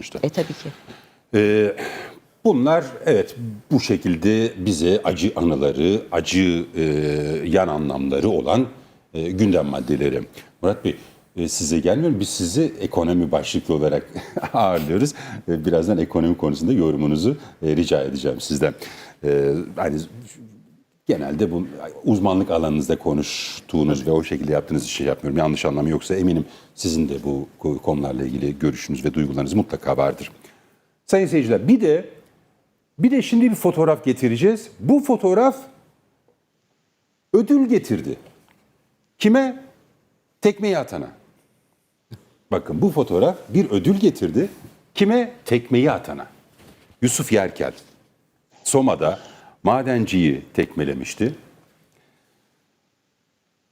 sonuçta. E tabii ki. Ee, bunlar evet bu şekilde bize acı anıları, acı e, yan anlamları olan e, gündem maddeleri. Murat Bey e, size gelmiyorum. Biz sizi ekonomi başlıklı olarak ağırlıyoruz. E, birazdan ekonomi konusunda yorumunuzu e, rica edeceğim sizden. E, hani genelde bu uzmanlık alanınızda konuştuğunuz ve o şekilde yaptığınız işi yapmıyorum. Yanlış anlamı yoksa eminim sizin de bu konularla ilgili görüşünüz ve duygularınız mutlaka vardır. Sayın seyirciler bir de bir de şimdi bir fotoğraf getireceğiz. Bu fotoğraf ödül getirdi. Kime? Tekmeyi atana. Bakın bu fotoğraf bir ödül getirdi. Kime? Tekmeyi atana. Yusuf Yerkel. Soma'da madenciyi tekmelemişti.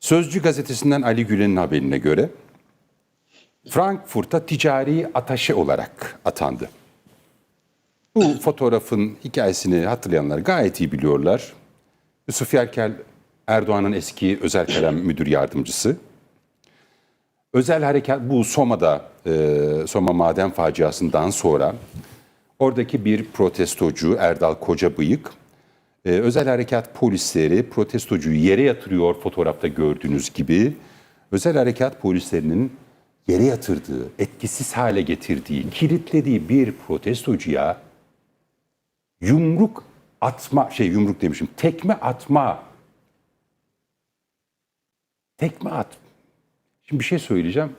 Sözcü gazetesinden Ali Gülen'in haberine göre Frankfurt'a ticari ataşe olarak atandı. Bu fotoğrafın hikayesini hatırlayanlar gayet iyi biliyorlar. Yusuf Yerkel Erdoğan'ın eski özel kalem müdür yardımcısı. Özel harekat bu Soma'da e, Soma maden faciasından sonra oradaki bir protestocu Erdal Kocabıyık e, özel harekat polisleri protestocuyu yere yatırıyor fotoğrafta gördüğünüz gibi. Özel harekat polislerinin yere yatırdığı, etkisiz hale getirdiği, kilitlediği bir protestocuya yumruk atma, şey yumruk demişim, tekme atma. Tekme at. Şimdi bir şey söyleyeceğim.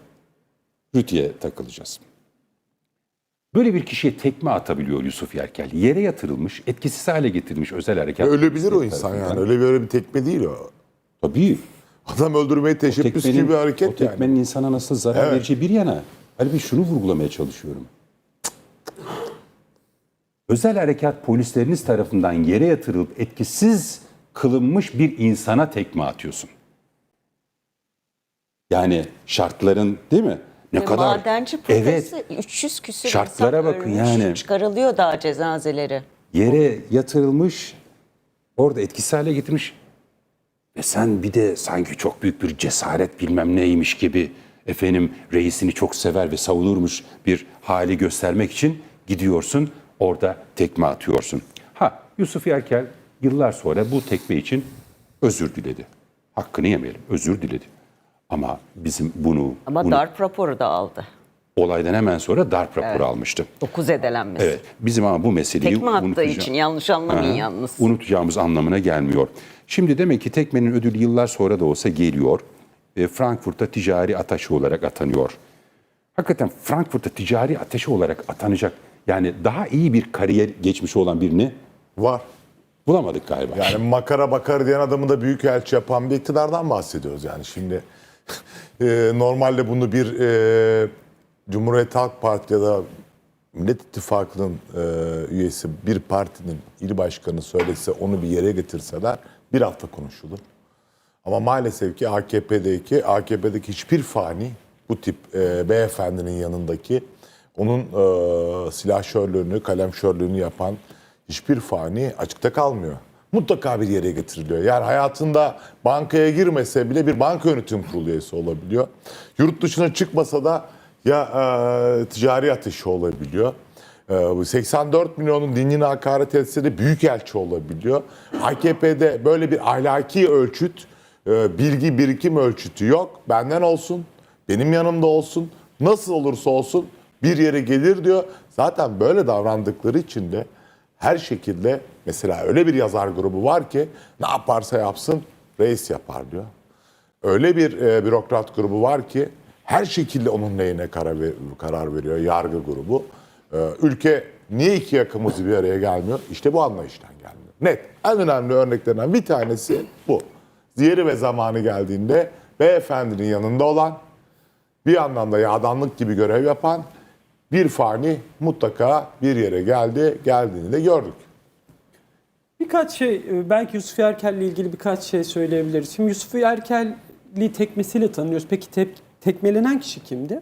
Rütü'ye takılacağız. Böyle bir kişiye tekme atabiliyor Yusuf Yerkel. Yere yatırılmış, etkisiz hale getirilmiş özel harekat. Ölebilir o insan tarafından. yani. Öyle böyle bir tekme değil o. Tabii. Adam öldürmeye teşebbüs Tekmenin, gibi bir o hareket yani. tekmenin insana nasıl zarar Evet. vereceği bir yana. Hani bir şunu vurgulamaya çalışıyorum. Özel harekat polisleriniz tarafından yere yatırılıp etkisiz kılınmış bir insana tekme atıyorsun. Yani şartların değil mi? Ne Ve kadar Madenci evet profesi 300 küsur Şartlara insan bakın ölmüş, yani. Çıkarılıyor daha cenazeleri. yere yatırılmış, orada etkisiz hale getirmiş. Ve sen bir de sanki çok büyük bir cesaret bilmem neymiş gibi efendim reisini çok sever ve savunurmuş bir hali göstermek için gidiyorsun orada tekme atıyorsun. Ha Yusuf Yerkel yıllar sonra bu tekme için özür diledi. Hakkını yemeyelim özür diledi. Ama bizim bunu, Ama bunu darp raporu da aldı. olaydan hemen sonra darp raporu almıştı. 9 edelenmesi. Evet bizim ama bu meseleyi Tekme attığı unutacağım- için yanlış anlamayın Ha, yalnız. Unutacağımız anlamına gelmiyor. Şimdi demek ki tekmenin ödülü yıllar sonra da olsa geliyor. E, Frankfurt'ta ticari ateşi olarak atanıyor. Hakikaten Frankfurt'ta ticari ateşi olarak atanacak yani daha iyi bir kariyer geçmişi olan birini Var. bulamadık galiba. Yani makara bakar diyen adamı da büyük elçi yapan bir iktidardan bahsediyoruz yani. Şimdi e, normalde bunu bir e, Cumhuriyet Halk Parti ya da Millet İttifakı'nın e, üyesi bir partinin il başkanı söylese onu bir yere getirseler bir hafta konuşulur. Ama maalesef ki AKP'deki AKP'deki hiçbir fani bu tip e, beyefendinin yanındaki onun e, silahşörlüğünü, kalemşörlüğünü yapan hiçbir fani açıkta kalmıyor. Mutlaka bir yere getiriliyor. Yani hayatında bankaya girmese bile bir banka yönetim kurulu üyesi olabiliyor. Yurt dışına çıkmasa da ya e, ticari ateşi olabiliyor. Ee, bu 84 milyonun dinine hakaret etse de büyük elçi olabiliyor. AKP'de böyle bir ahlaki ölçüt, e, bilgi birikim ölçütü yok. Benden olsun, benim yanımda olsun, nasıl olursa olsun bir yere gelir diyor. Zaten böyle davrandıkları için de her şekilde mesela öyle bir yazar grubu var ki ne yaparsa yapsın reis yapar diyor. Öyle bir e, bürokrat grubu var ki her şekilde onun neyine karar, ver- karar veriyor yargı grubu. E, ülke niye iki yakamız bir araya gelmiyor? İşte bu anlayıştan gelmiyor. Net. En önemli örneklerinden bir tanesi bu. Diğeri ve zamanı geldiğinde beyefendinin yanında olan bir anlamda yağdanlık gibi görev yapan bir fani mutlaka bir yere geldi. Geldiğini de gördük. Birkaç şey, e, belki Yusuf Yerkel'le ilgili birkaç şey söyleyebiliriz. Şimdi Yusuf Yerkel'i tekmesiyle tanıyoruz. Peki te- tekmelenen kişi kimdi?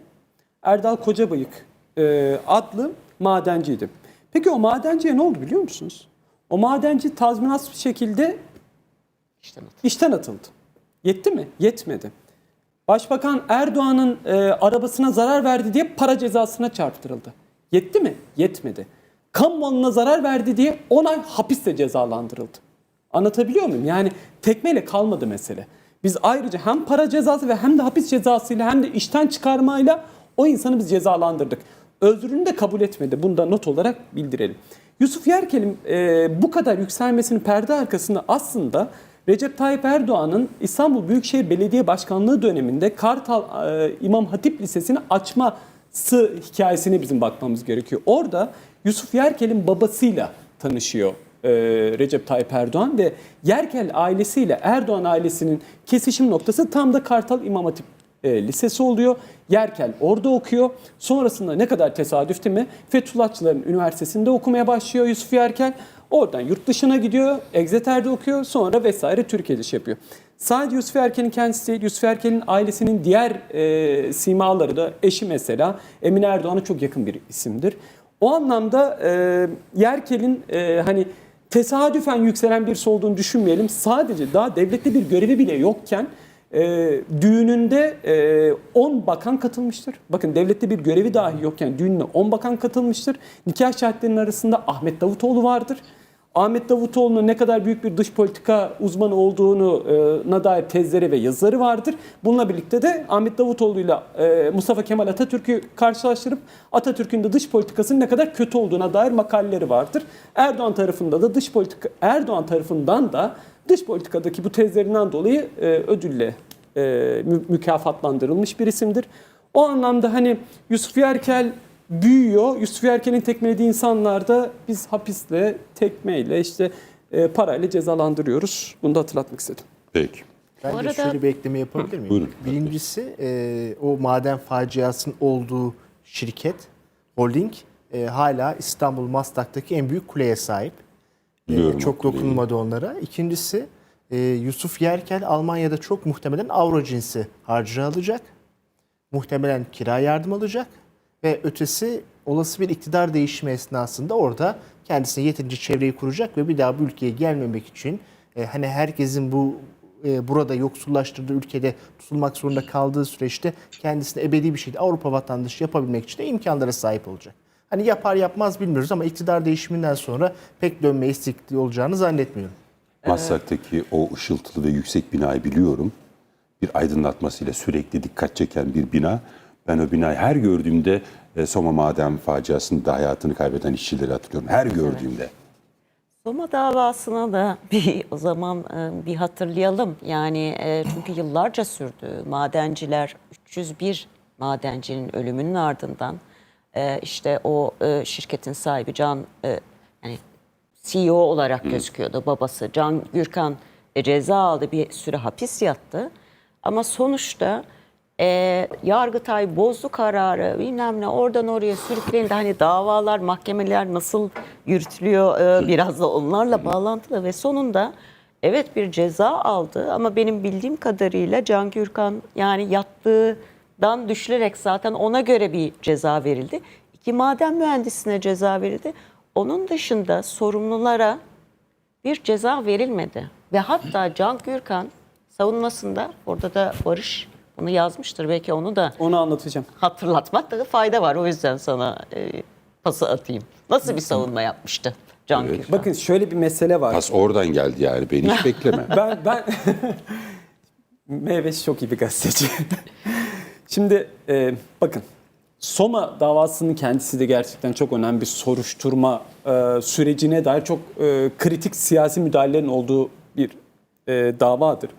Erdal Kocabıyık e, adlı madenciydi. Peki o madenciye ne oldu biliyor musunuz? O madenci tazminatsız bir şekilde İşte işten atıldı. Yetti mi? Yetmedi. Başbakan Erdoğan'ın e, arabasına zarar verdi diye para cezasına çarptırıldı. Yetti mi? Yetmedi. Kamu malına zarar verdi diye 10 ay hapisle cezalandırıldı. Anlatabiliyor muyum? Yani tekmeyle kalmadı mesele. Biz ayrıca hem para cezası ve hem de hapis cezasıyla hem de işten çıkarmayla o insanı biz cezalandırdık. Özrünü de kabul etmedi. Bunu da not olarak bildirelim. Yusuf Yerkel'in e, bu kadar yükselmesinin perde arkasında aslında Recep Tayyip Erdoğan'ın İstanbul Büyükşehir Belediye Başkanlığı döneminde Kartal e, İmam Hatip Lisesi'ni açması hikayesine bizim bakmamız gerekiyor. Orada Yusuf Yerkel'in babasıyla tanışıyor e, Recep Tayyip Erdoğan ve Yerkel ailesiyle Erdoğan ailesinin kesişim noktası tam da Kartal İmam Hatip e, Lisesi oluyor. Yerkel orada okuyor. Sonrasında ne kadar tesadüf değil mi? Fethullahçıların üniversitesinde okumaya başlıyor Yusuf Yerkel. Oradan yurt dışına gidiyor. Exeter'de okuyor. Sonra vesaire Türkiye'de iş yapıyor. Sadece Yusuf Erken'in kendisi değil, Yusuf Erken'in ailesinin diğer e, simaları da eşi mesela Emine Erdoğan'a çok yakın bir isimdir. O anlamda e, Yerkel'in e, hani tesadüfen yükselen birisi olduğunu düşünmeyelim. Sadece daha devlette bir görevi bile yokken e, düğününde e, 10 bakan katılmıştır. Bakın devlette bir görevi dahi yokken düğününe 10 bakan katılmıştır. Nikah şahitlerinin arasında Ahmet Davutoğlu vardır. Ahmet Davutoğlu'nun ne kadar büyük bir dış politika uzmanı olduğuna dair tezleri ve yazıları vardır. Bununla birlikte de Ahmet Davutoğlu'yla e, Mustafa Kemal Atatürk'ü karşılaştırıp Atatürk'ün de dış politikasının ne kadar kötü olduğuna dair makaleleri vardır. Erdoğan tarafında da dış politika Erdoğan tarafından da dış politikadaki bu tezlerinden dolayı e, ödülle e, mü- mükafatlandırılmış bir isimdir. O anlamda hani Yusuf Yerkel büyüyor. Yusuf Yerkel'in tekmelediği insanlar da biz hapisle, tekmeyle, işte e, parayla cezalandırıyoruz. Bunu da hatırlatmak istedim. Peki. Ben Bu de arada- şöyle bir ekleme yapabilir miyim? Buyurun. Birincisi e, o maden faciasının olduğu şirket, holding e, hala İstanbul Maslak'taki en büyük kuleye sahip. E, Biliyorum çok o kuleyi. dokunulmadı onlara. İkincisi e, Yusuf Yerkel Almanya'da çok muhtemelen avro cinsi harcı alacak. Muhtemelen kira yardım alacak. Ve ötesi olası bir iktidar değişimi esnasında orada kendisine yeterince çevreyi kuracak ve bir daha bu ülkeye gelmemek için e, hani herkesin bu e, burada yoksullaştırdığı ülkede tutulmak zorunda kaldığı süreçte kendisine ebedi bir şekilde Avrupa vatandaşı yapabilmek için de imkanlara sahip olacak. Hani yapar yapmaz bilmiyoruz ama iktidar değişiminden sonra pek dönme istekli olacağını zannetmiyorum. Maslak'taki o ışıltılı ve yüksek binayı biliyorum. Bir aydınlatmasıyla sürekli dikkat çeken bir bina. Ben o binayı her gördüğümde e, Soma Maden faciasında hayatını kaybeden işçileri hatırlıyorum. Her gördüğümde. Soma davasına da bir o zaman e, bir hatırlayalım. Yani e, çünkü yıllarca sürdü. Madenciler 301 madencinin ölümünün ardından işte o şirketin sahibi Can yani CEO olarak gözüküyordu babası Can Gürkan ceza aldı bir süre hapis yattı. Ama sonuçta e, Yargıtay bozdu kararı bilmem ne oradan oraya sürüklendi. Hani davalar mahkemeler nasıl yürütülüyor e, biraz da onlarla bağlantılı ve sonunda evet bir ceza aldı ama benim bildiğim kadarıyla Can Gürkan yani yattığından düşülerek zaten ona göre bir ceza verildi. İki maden mühendisine ceza verildi. Onun dışında sorumlulara bir ceza verilmedi. Ve hatta Can Gürkan savunmasında orada da Barış bunu yazmıştır. Belki onu da Onu anlatacağım. hatırlatmakta da fayda var. O yüzden sana e, pası atayım. Nasıl bir savunma yapmıştı Can Gürkan? Bakın şöyle bir mesele var. Pas oradan geldi yani. Beni hiç bekleme. Ben ben Meyveş çok iyi bir gazeteci. Şimdi e, bakın Soma davasının kendisi de gerçekten çok önemli bir soruşturma e, sürecine dair çok e, kritik siyasi müdahalelerin olduğu bir e, davadır.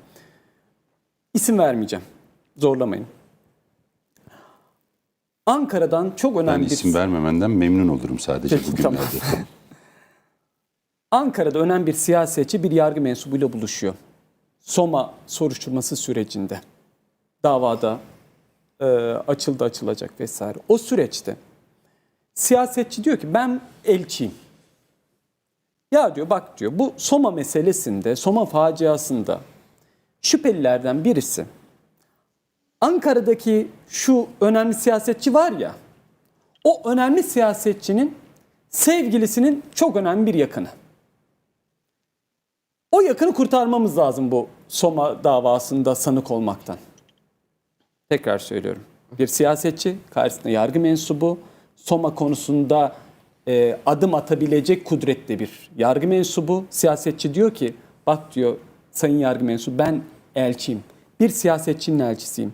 İsim vermeyeceğim. Zorlamayın. Ankara'dan çok Ben önemli bir isim vermemenden memnun olurum sadece Peki, tamam. bugünlerde. Ankara'da önemli bir siyasetçi bir yargı mensubuyla buluşuyor. Soma soruşturması sürecinde. Davada e, açıldı açılacak vesaire. O süreçte siyasetçi diyor ki ben elçiyim. Ya diyor bak diyor bu Soma meselesinde, Soma faciasında şüphelilerden birisi Ankara'daki şu önemli siyasetçi var ya o önemli siyasetçinin sevgilisinin çok önemli bir yakını. O yakını kurtarmamız lazım bu Soma davasında sanık olmaktan. Tekrar söylüyorum. Bir siyasetçi, karşısında yargı mensubu, Soma konusunda e, adım atabilecek kudrette bir yargı mensubu. Siyasetçi diyor ki bak diyor sayın yargı mensubu ben elçiyim. Bir siyasetçinin elçisiyim.